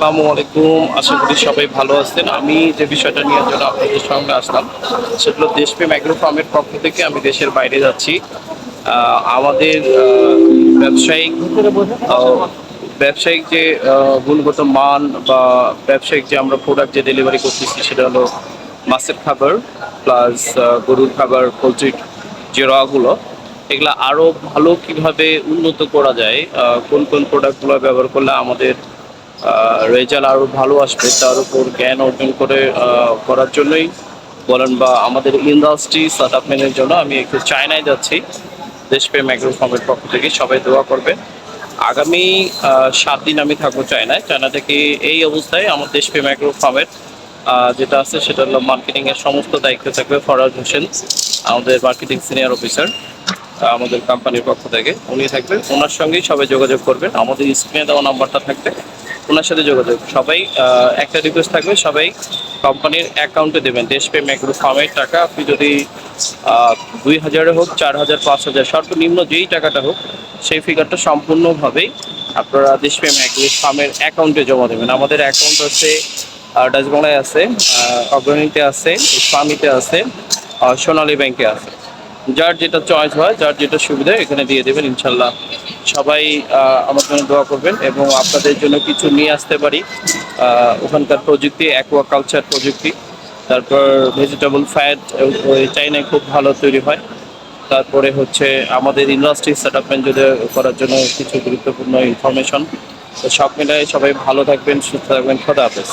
আসসালামু আলাইকুম। আশা করি সবাই ভালো আছেন। আমি যে বিষয়টা নিয়ে জন্য আপনাদের সঙ্গে আসলাম, সেগুলো দেশপ্রেম অ্যাগ্রো ফার্মের পক্ষ থেকে আমি দেশের বাইরে যাচ্ছি। আমাদের ব্যবসায়িক ব্যবসায়িক যে গুণগত মান বা ব্যবসায়িক যে আমরা প্রোডাক্ট যে ডেলিভারি করতেছি, সেটা হলো মাছের খাবার প্লাস গরুর খাবার, পোলট্রির যে রগুলো, এগুলো আরও ভালো কীভাবে উন্নত করা যায় কোন কোন প্রোডাক্টগুলো ব্যবহার করলে আমাদের রেজাল্ট আরও ভালো আসবে, তার উপর জ্ঞান অর্জন করে করার জন্যই বলেন বা আমাদের ইন্ডাস্ট্রি সেটআপমেন্টের জন্য আমি একটু চায়নায় যাচ্ছি। দেশপ্রেম অ্যাগ্রো ফার্মের পক্ষ থেকে সবাই দোয়া করবে আগামী সাত দিন আমি থাকব চায়নায়। চায়না থেকে এই অবস্থায় আমার দেশপ্রেম অ্যাগ্রো ফার্মের যেটা আছে সেটা হলো মার্কেটিংয়ের সমস্ত দায়িত্ব থাকবে ফরাজ হোসেন, আমাদের মার্কেটিং সিনিয়র অফিসার আমাদের কোম্পানির পক্ষ থেকে। উনি থাকবেন। ওনার সঙ্গেই সবাই যোগাযোগ করবেন। আমাদের স্ক্রিনে দেওয়া নাম্বারটা থাকবে। ওনার সাথে যোগাযোগ। সবাই একটা রিকোয়েস্ট থাকবে, সবাই কোম্পানির অ্যাকাউন্টে দেবেন। দেশপ্রেম অ্যাগ্রো ফার্মের টাকা। আপনি যদি দুই হাজারে হোক, চার হাজার, পাঁচ হাজার, সর্বনিম্ন যেই টাকাটা হোক, সেই ফিগারটা সম্পূর্ণভাবেই আপনারা দেশপ্রেম অ্যাগ্রো ফার্মের অ্যাকাউন্টে জমা দেবেন। আমাদের অ্যাকাউন্ট আছে ডাচবাংলায় আছে অগ্রণীতে আছে ইসলামীতে আছে সোনালী ব্যাংকে আছে। যার যেটা চয়েস হয়, যার যেটা সুবিধা এখানে দিয়ে দেবেন, ইনশাল্লাহ। সবাই আমার জন্য দোয়া করবেন এবং আপনাদের জন্য কিছু নিয়ে আসতে পারি। ওখানকার প্রযুক্তি অ্যাকোয়াকালচার প্রযুক্তি, তারপর ভেজিটেবল ফ্যাট চাইনায় খুব ভালো তৈরি হয়। তারপরে হচ্ছে আমাদের ইন্ডাস্ট্রি সেটআপমেন্ট যদি করার জন্য কিছু গুরুত্বপূর্ণ ইনফরমেশন তো সব মিলাই সবাই ভালো থাকবেন, সুস্থ থাকবেন। খোদা হাফেজ।